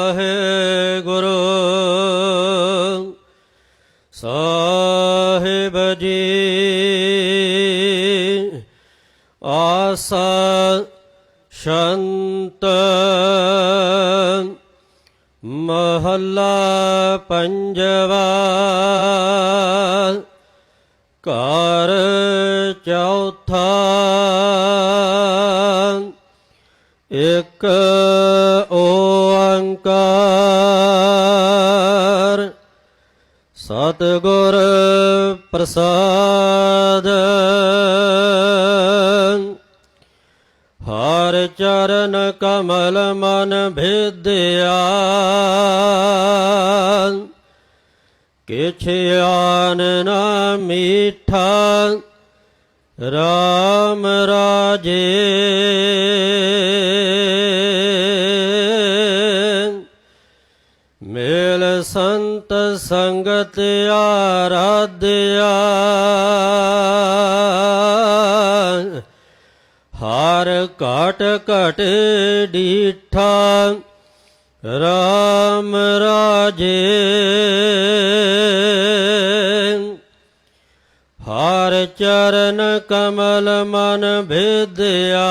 ਵਾਹਿਗੁਰੂ ਸਾਹਿਬ ਜੀ ਆਸਾ ਸ਼ੰਤ ਮਹੱਲਾ ਪੰਜਵਾ ਘਰ ਚੌਥਾ ਇਕ ਓੰਕਾਰ ਸਤਿਗੁਰ ਪ੍ਰਸਾਦ ਹਰ ਚਰਨ ਕਮਲ ਮਨ ਭੇਦਿਆ ਕਿਛ ਆਨ ਨਾ ਮੀਠਾ ਰਾਮ ਰਾਜੇ ਮੇਲ ਸੰਤ ਸੰਗਤ ਆਰਾਧਿਆ। ਹਰ ਘਟ ਘਟ ਡੀਠਾ, ਰਾਮ ਰਾਜੇ। ਹਰ ਚਰਨ ਕਮਲ ਮਨ ਭੇਦਿਆ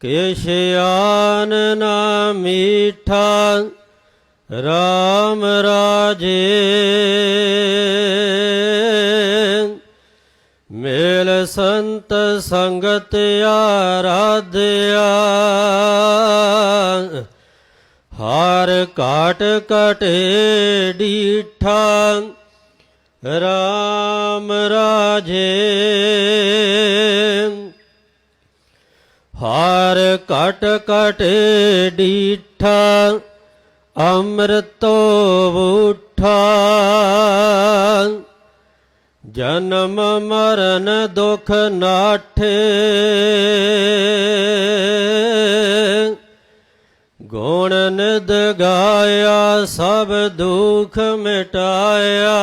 ਕਿਛ ਨਾ ਮੀਠਾ ਰਾਮ ਰਾਜੇ। ਮੇਲ ਸੰਤ ਸੰਗਤ ਆਰਾਧਿਆ। ਹਾਰ ਕਾਟ ਕਟੇ ਡੀਠਾ, ਰਾਮ ਰਾਜੇ। ਹਾਰ ਕਟ ਕਟ ਡੀਠਾ, ਅੰਮ੍ਰਿਤੋ ਉਠਾ ਜਨਮ ਮਰਨ ਦੁਖ ਨਾਠੇ। ਗੁਣ ਨਿਦ ਗਾਇਆ, ਸਭ ਦੁਖ ਮਿਟਾਇਆ।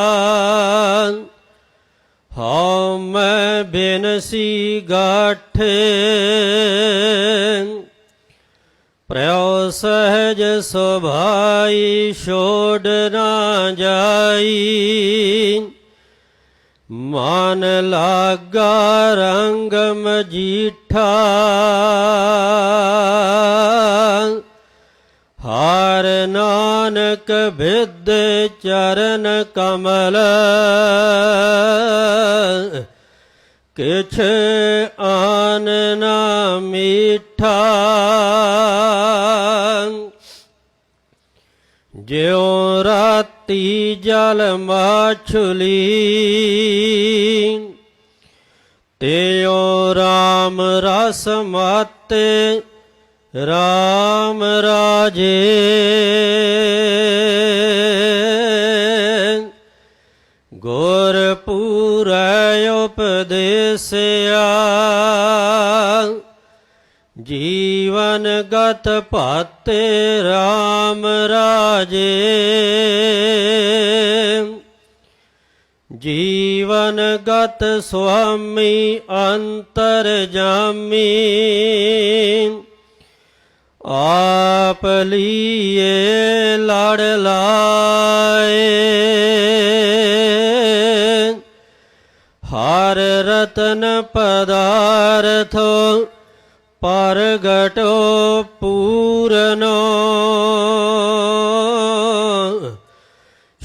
हम मैं बेनसी गाठ प्रयो सहज स्वभाई छोड़ ना जाई। मान लागा रंगम जीठा। ਨਾਨਕ ਬਿਦ ਚਰਨ ਕਮਲ, ਕਿਛ ਆਨ ਨਾ ਮੀਠਾ, ਜਿਉ ਰਾਤੀ ਜਲ ਮਾਛੁਲੀ, ਤਿਉ ਰਾਮ ਰਸ ਮਾਤੇ, ਰਾਮ ਰਾਜੇ। ਜੀਵਨ ਗਤ ਭਾਤੇ RAM ਰਾਜੇ। ਜੀਵਨ ਗਤ ਸੁਆਮੀ ਅੰਤਰ ਜਾਮੀ। ਆਪ ਲੀਏ ਲੜ ਲਾਏ। ਹਰ ਰਤਨ ਪਦਾਰਥੋ ਪਰਗਟੋ ਪੂਰਨੋ।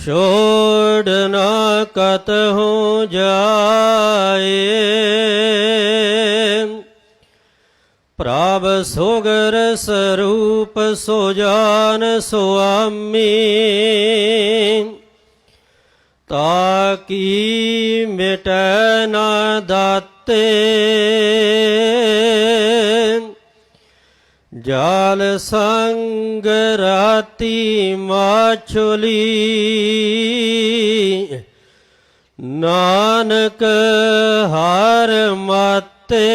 ਛੋੜ ਨਾ ਹੋ ਜਾਏ। ਪ੍ਰਭ ਸੋਗਰ ਸਰੂਪ ਸੋ ਜਾਨ ਸੁਆਮੀ ਤਾਕੀ ਮਿਟੈ ਨਾ ਦਾਤੇ। ਜਾਲ ਸੰਗ ਰਾਤੀ ਮਾਛੁਲੀ। ਨਾਨਕ ਹਰ ਮਾਤੇ।